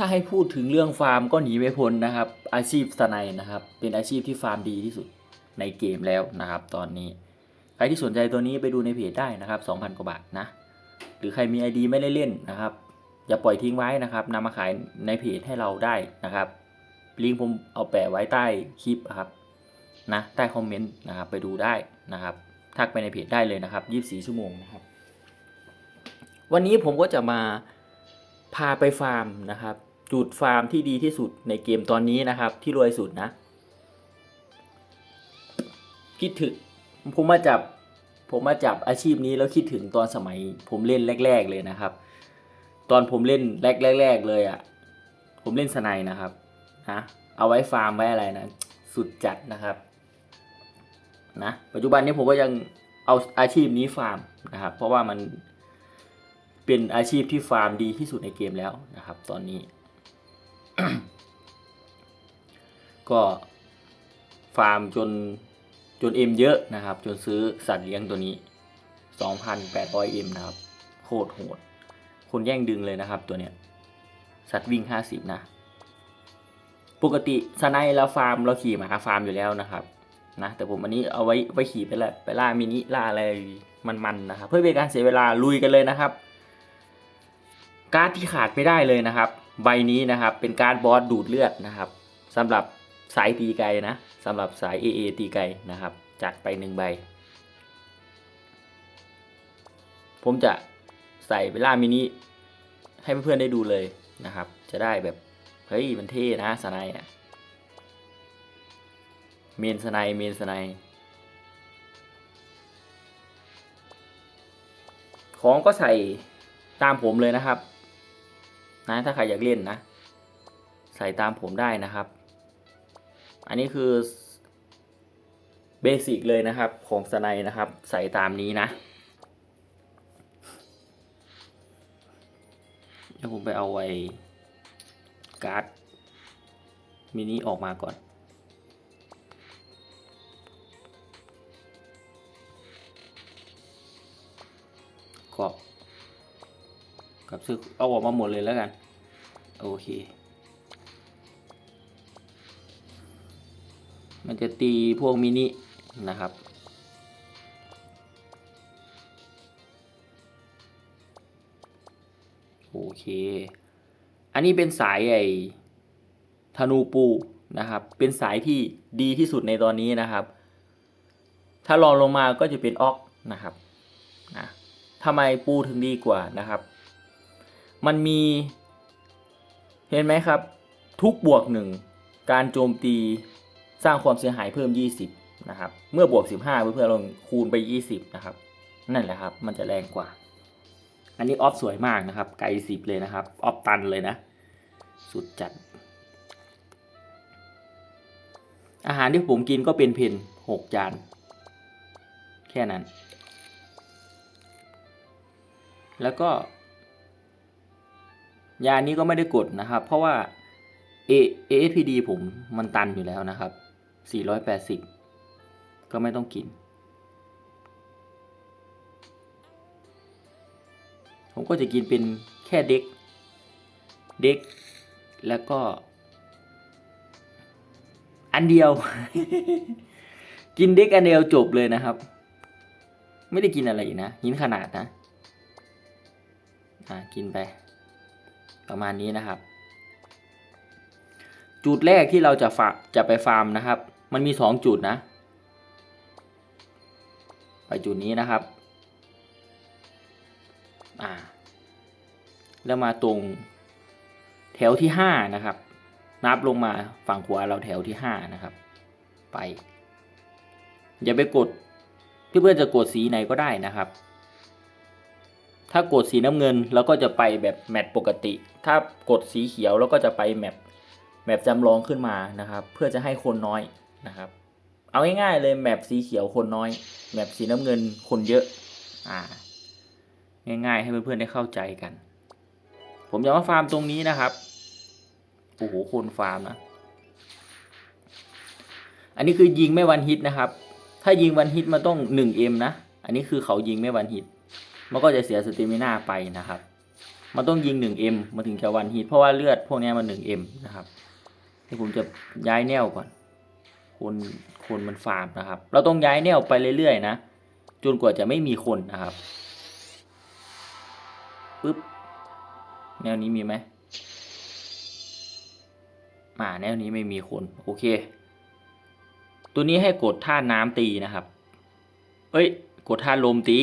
ถ้าให้พูดถึงเรื่องฟาร์มก็หนีไม่พ้นนะครับ อาชีพสไนด์นะครับ เป็นอาชีพที่ฟาร์มดีที่สุดในเกมแล้วนะครับ ตอนนี้ใครที่สนใจตัวนี้ไปดูในเพจได้นะครับ 2,000 กว่าบาทนะ หรือใครมี ID ไม่ได้เล่นนะครับ อย่าปล่อยทิ้งไว้นะครับนำมาขายในเพจให้เราได้นะครับ ลิงก์ผมเอาแปะไว้ใต้คลิปครับนะใต้คอมเมนต์นะครับไปดูได้นะครับ ทักไปในเพจได้เลยนะครับ 24 ชั่วโมงนะครับ วันนี้ผมก็จะมาพาไปฟาร์มนะครับ จุดฟาร์มที่ดีที่สุดในเกมตอนนี้นะครับ ที่รวยสุดนะ คิดถึงผมมาจับ ผมมาจับอาชีพนี้แล้วคิดถึงตอนสมัย ผมเล่นแรก ๆ เลยนะครับ ตอนผมเล่นแรกๆเลยอะ่ะ ผมเล่นสไนนะครับนะเอาไว้ฟาร์มไว้อะไรนะ สุดจัดนะครับนะปัจจุบันนี้ผมก็ยังเอาอาชีพนี้ฟาร์มนะครับ เพราะว่ามันเป็นอาชีพที่ฟาร์มดีที่สุดในเกมแล้วนะครับ ตอนนี้ ก็ฟาร์มจนจนเอ็มเยอะนะครับ จนซื้อสัตว์เลี้ยงตัวนี้ 2,800เอ็มนะครับ โคตรโหด คนแย่งดึงเลยนะครับตัวเนี้ย สัตว์วิ่ง 50 นะ ปกติสไนเราฟาร์มเราขี่หมาฟาร์มอยู่แล้วนะครับนะแต่ผมอันนี้เอาไว้ไว้ขี่ไปละไปล่ามินิล่าอะไรมันๆนะครับ เพื่อเป็นการเสียเวลาลุยกันเลยนะครับ การ์ดที่ขาดไม่ได้เลยนะครับ ใบนี้นะครับ เป็นการบอสดูดเลือดนะครับสำหรับสายตีไกลนะสำหรับสาย AA ตีไกลนะครับ จัดไปหนึ่งใบ ผมจะใส่เวลามินิให้เพื่อนๆได้ดูเลยนะครับ จะได้แบบ เฮ้ย มันเท่นะสไนด์อะเมนสไนเมนสไนของก็ใส่ตามผมเลยนะครับ นะถ้าใครอยากเล่นนะ ใส่ตามผมได้นะครับ อันนี้คือเบสิกเลยนะครับของสไนนะครับ ใส่ตามนี้นะเดี๋ยวผมไปเอาไว้การ์ดมินิออกมาก่อนก็ กับซื้อเอาออกมาหมดเลยแล้วกัน โอเค มันจะตีพวกมินินะครับโอเค อันนี้เป็นสายไอ้ธนูปูนะครับ เป็นสายที่ดีที่สุดในตอนนี้นะครับ ถ้ารองลงมาก็จะเป็นออกนะครับนะทำไมปูถึงดีกว่านะครับ มันมีเห็นไหมครับ ทุกบวกหนึ่งการโจมตีสร้างความเสียหายเพิ่ม 20 นะครับ เมื่อบวก 15 เพื่อนๆลงคูณไป 20 นะครับ นั่นแหละครับ มันจะแรงกว่า อันนี้ออฟสวยมากนะครับ ไกลสิบเลยนะครับ ออฟตันเลยนะ สุดจัด อาหารที่ผมกินก็เป็นเพนหกจาน แค่นั้น แล้วก็ ยานี้ก็ไม่ได้กดนะครับ เพราะว่า A ASPD ผมมันตันอยู่แล้วนะครับ 480 ก็ไม่ต้องกิน ผมก็จะกินเป็นแค่เด็ก เด็ก แล้วก็ อันเดียว กินเด็กอันเดียวจบเลยนะครับ ไม่ได้กินอะไรนะ หินขนาดนะ อ่า กินไป ประมาณนี้นะครับ จุดแรกที่เราจะฝาจะไปฟาร์มนะครับ มันมีสองจุดนะ ไปจุดนี้นะครับอ่าแล้วมาตรงแถวที่ห้านะครับ นับลงมาฝั่งขวาเราแถวที่ห้านะครับ ไป อย่าไปกดเพื่อนๆจะกดสีไหนก็ได้นะครับ ถ้ากดสีน้ำเงินเราก็จะไปแบบแมตช์ปกติ ถ้ากดสีเขียวเราก็จะไปแมปแมปจำลองขึ้นมานะครับ เพื่อจะให้คนน้อยนะครับ เอาง่ายๆเลยแมปสีเขียวคนน้อยแมปสีน้ำเงินคนเยอะอ่าง่ายๆให้เพื่อนๆได้เข้าใจกัน ผมจะมาฟาร์มตรงนี้นะครับโอ้โหคนฟาร์มนะอันนี้คือยิงไม่วันฮิตนะครับ ถ้ายิงวันฮิตมันต้อง 1M นะ อันนี้คือเขายิงไม่วันฮิต มันก็จะเสียสเตมิน่าไปนะครับ มันต้องยิง 1M มาถึงจะวันฮิตเพราะว่าเลือดพวกนี้มัน 1M นะครับที่ผมจะย้ายแนวก่อน คนคนมันฟาร์มนะครับ เราต้องย้ายแนวไปเรื่อยๆนะ จนกว่าจะไม่มีคนนะครับปึ๊บแนวนี้มีไหมมาแนวนี้ไม่มีคนโอเค ตัวนี้ให้กดท่าน้ำตีนะครับ เอ้ย กดท่าลมตี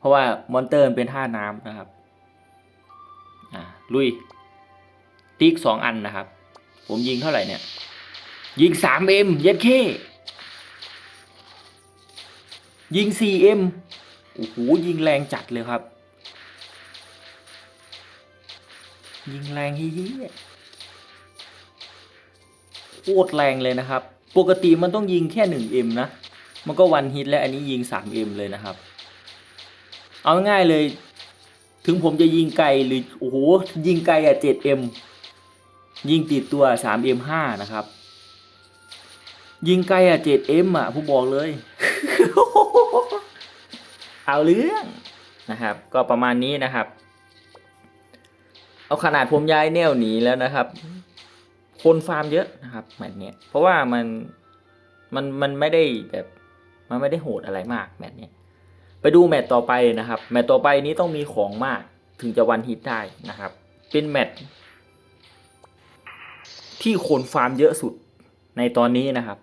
เพราะว่ามอนเตอร์มันเป็นท่าน้ำนะครับอ่าลุยติ๊กสองอันนะครับ ผมยิงเท่าไหร่เนี่ย ยิงสามเอ็มเย็ดเคยิงสี่เอ็มโอ้โหยิงแรงจัดเลยครับ ยิงแรงฮี้ยโคตรแรงเลยนะครับ ปกติมันต้องยิงแค่หนึ่งเอ็มนะ มันก็วันฮิตและอันนี้ยิงสามเอ็มเลยนะครับ เอาง่ายเลย ถึงผมจะยิงไกลหรือโอ้โหยิงไกลอะเจ็ดเอ็มยิงติดตัวสามเอ็มห้านะครับ ยิงไกลอะเจ็ดเอ็มอะผมบอกเลย เอาเรื่องนะครับ ก็ประมาณนี้นะครับ เอาขนาดผมย้ายแนวหนีแล้วนะครับ คนฟาร์มเยอะนะครับแมตช์เนี้ยเพราะว่ามันมันมันไม่ได้แบบมันไม่ได้โหดอะไรมากแมตช์เนี้ย ไปดูแมตช์ต่อไปนะครับ แมตช์ต่อไปนี้ต้องมีของมากถึงจะวันฮิตได้นะครับ เป็นแมตช์ที่คนฟาร์มเยอะสุดในตอนนี้นะครับ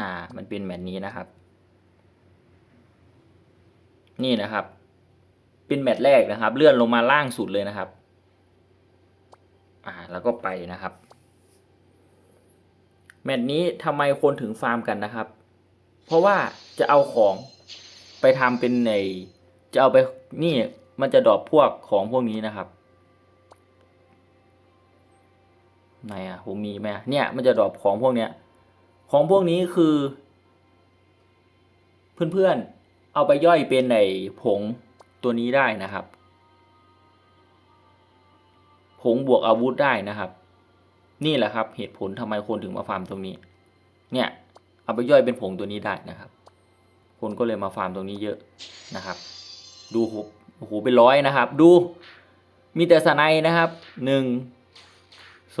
อ่า มันเป็นแมตช์นี้นะครับ นี่นะครับ เป็นแมตช์แรกนะครับ เลื่อนลงมาล่างสุดเลยนะครับ อ่า แล้วก็ไปนะครับ แมตช์นี้ทำไมคนถึงฟาร์มกันนะครับ เพราะว่าจะเอาของ ไปทำเป็นในจะเอาไปนี่มันจะดรอปพวกของพวกนี้นะครับไหนอะผมมีไหมเนี่ยมันจะดรอปของพวกเนี้ย ของพวกนี้คือ เพื่อนๆเอาไปย่อยเป็นในผงตัวนี้ได้นะครับ ผงบวกอาวุธได้นะครับ นี่แหละครับ เหตุผลทำไมคนถึงมาฟาร์มตรงนี้ เนี่ย เอาไปย่อยเป็นผงตัวนี้ได้นะครับ คนก็เลยมาฟาร์มตรงนี้เยอะนะครับ ดูโหโอ้โหเป็นร้อยนะครับ ดูมีแต่สไนนะครับหนึ่ง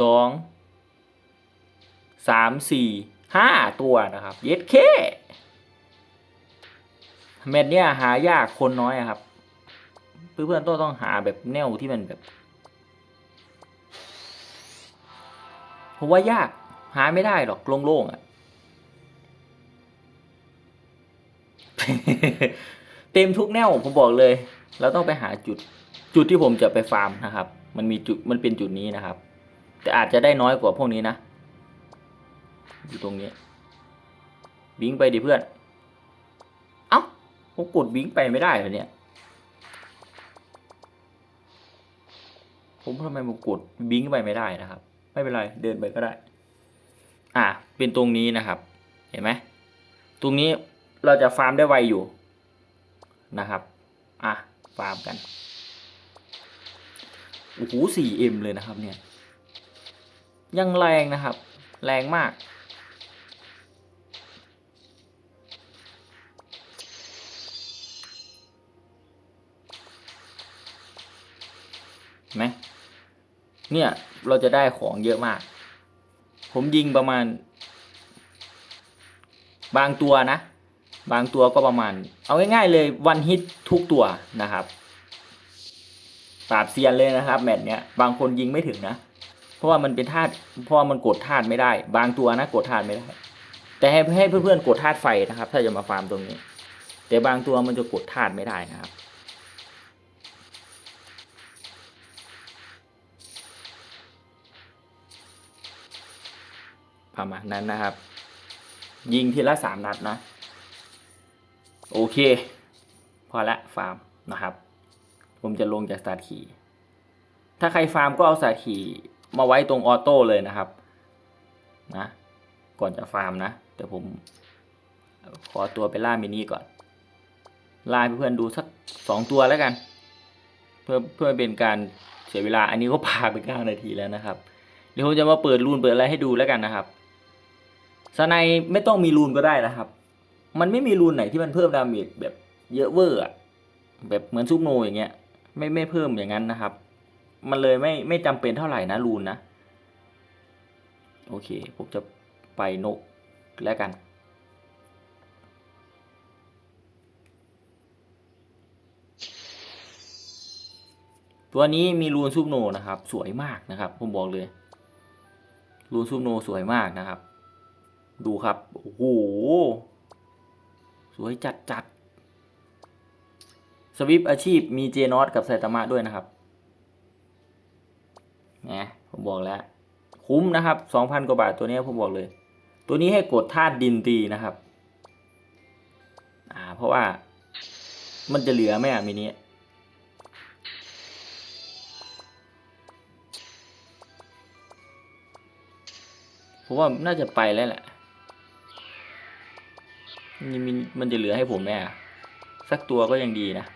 สองสามสี่ห้าตัวนะครับ เย็ดเคเม็ดเนี่ยหายากคนน้อยครับ เพื่อนๆต้องต้องหาแบบแนวที่มันแบบผมว่ายากหาไม่ได้หรอกโล่งๆอะ เต็มทุกแนวผมบอกเลย เราต้องไปหาจุดจุดที่ผมจะไปฟาร์มนะครับ มันมีจุดมันเป็นจุดนี้นะครับ แต่อาจจะได้น้อยกว่าพวกนี้นะอยู่ตรงนี้บิงไปดิเพื่อน เอ้าผมกดบิงไปไม่ได้เหรอเนี่ย ผมทำไมผมกดบิงไปไม่ได้นะครับ ไม่เป็นไรเดินไปก็ได้ อ่าเป็นตรงนี้นะครับ เห็นไหมตรงนี้ เราจะฟาร์มได้ไวอยู่นะครับ อะ ฟาร์มกัน โอ้โห 4M เลยนะครับเนี่ย ยังแรงนะครับ แรงมาก ไหม เนี่ย เราจะได้ของเยอะมาก ผมยิงประมาณ บางตัวนะ บางตัวก็ประมาณ เอาง่ายๆเลยวันฮิตทุกตัวนะครับปราบเซียนเลยนะครับ แมตช์เนี้ยบางคนยิงไม่ถึงนะ เพราะว่ามันเป็นธาตุเพราะมันกดธาตุไม่ได้ บางตัวนะกดธาตุไม่ได้ แต่ให้ให้เพื่อนๆกดธาตุไฟนะครับ ถ้าจะมาฟาร์มตรงนี้ แต่บางตัวมันจะกดธาตุไม่ได้นะครับประมาณนั้นนะครับ ยิงทีละสามนัดนะ โอเค พอละฟาร์มนะครับ ผมจะลงจากสตาร์ทคีถ้าใครฟาร์มก็เอาสตาร์ทคีมาไว้ตรงออโต้เลยนะครับนะก่อนจะฟาร์มนะเดี๋ยวผมขอตัวไปล่ามินิก่อนล่าเพื่อนดูสักสองตัวแล้วกัน เพื่อเพื่อเป็นการเสียเวลาอันนี้ก็พาไปเก้านาทีแล้วนะครับเดี๋ยวผมจะมาเปิดรูนเปิดอะไรให้ดูแล้วกันนะครับสไนไม่ต้องมีรูนก็ได้นะครับ มันไม่มีรูนไหนที่มันเพิ่มดาเมจแบบเยอะเวอร์อะแบบเหมือนซุปโนอย่างเงี้ย ไม่ไม่เพิ่มอย่างนั้นนะครับ มันเลยไม่ไม่จำเป็นเท่าไหร่นะรูนนะ โอเค ผมจะไปนกแล้วกัน ตัวนี้มีรูนซูปโนนะครับ สวยมากนะครับ ผมบอกเลย รูนซูปโนสวยมากนะครับ ดูครับ โอ้โห สวยจัดจัดสวิปอาชีพมีเจนอตกับไซตามะด้วยนะครับนะผมบอกแล้ว คุ้มนะครับสองพันกว่าบาทตัวนี้ผมบอกเลย ตัวนี้ให้กดธาตุดินตีนะครับ อ่า เพราะว่ามันจะเหลือไหมอะมินิผมว่าน่าจะไปแล้วแหละ มันมันจะเหลือให้ผมไหมอะ สักตัวก็ยังดีนะ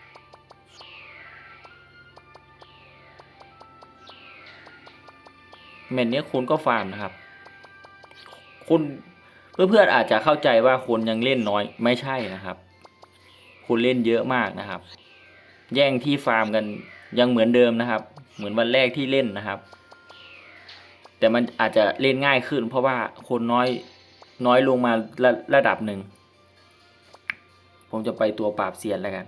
เมนเนี้ยคนก็ฟาร์มนะครับ คนเพื่อนๆอาจจะเข้าใจว่าคนยังเล่นน้อยไม่ใช่นะครับ คนเล่นเยอะมากนะครับ แย่งที่ฟาร์มกันยังเหมือนเดิมนะครับ เหมือนวันแรกที่เล่นนะครับ แต่มันอาจจะเล่นง่ายขึ้น เพราะว่าคนน้อยน้อยลงมาระระดับหนึ่ง ผมจะไปตัวปราบเซียนแล้วกัน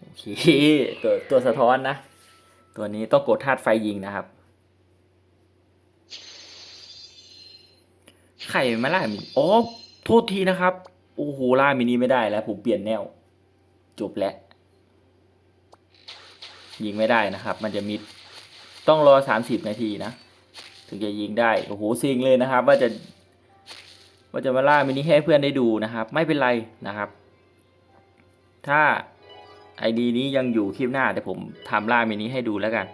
โอเค ตัวตัวสะท้อนนะ ตัวนี้ต้องกดธาตุไฟยิงนะครับ ไข่มาล่ามินอ๋อ โทษทีนะครับ โอ้โหล่ามินิไม่ได้แล้ว ผมเปลี่ยนแนว จบแล้ว ยิงไม่ได้นะครับ มันจะมิด ต้องรอสามสิบนาทีนะ ถึงจะยิงได้ โอ้โหซิงเลยนะครับ ว่าจะ ว่าจะมาล่ามินิให้เพื่อนได้ดูนะครับ ไม่เป็นไรนะครับ ถ้าไอดีนี้ยังอยู่คลิปหน้าเดี๋ยวผมทำล่ามินิให้ดูแล้วกัน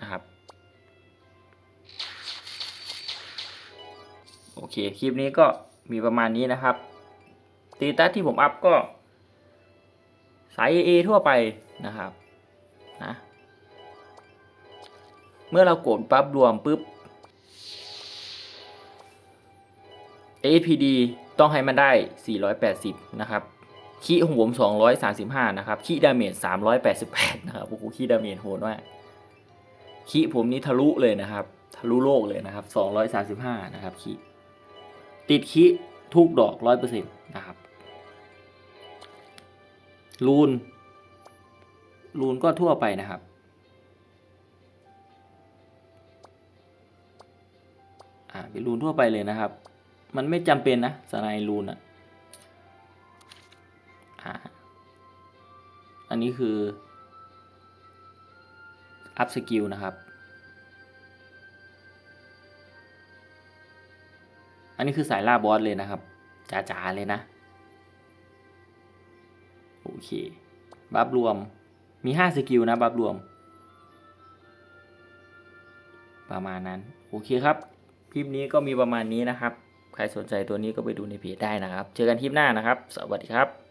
นะครับโอเค คลิปนี้ก็มีประมาณนี้นะครับ ตีตัสที่ผมอัพก็ สาย AA ทั่วไปนะครับ นะ มื่อเราโกดปั๊บรวมปุ๊บ APD ต้องให้มันได้ 480 นะครับ คีของผม 235 นะครับ คีดาเมจ 388 นะครับ โอ้โห คีดาเมจโหดมาก คีผมนี่ทะลุเลยนะครับ ทะลุโลกเลยนะครับ 235 นะครับ คีติดคีทุกดอก 100%นะครับ รูน รูนก็ทั่วไปนะครับ อ่าเป็นรูนทั่วไปเลยนะครับ มันไม่จำเป็นนะสไนรูนอะอ่าอันนี้คืออัพสกิลนะครับ อันนี้คือสายล่าบอสเลยนะครับจ๋าๆเลยนะ โอเค บัฟรวมมีห้าสกิลนะ บัฟรวม ประมาณนั้น โอเคครับ คลิปนี้ก็มีประมาณนี้นะครับ ใครสนใจตัวนี้ก็ไปดูในเพจได้นะครับ เจอกันคลิปหน้านะครับ สวัสดีครับ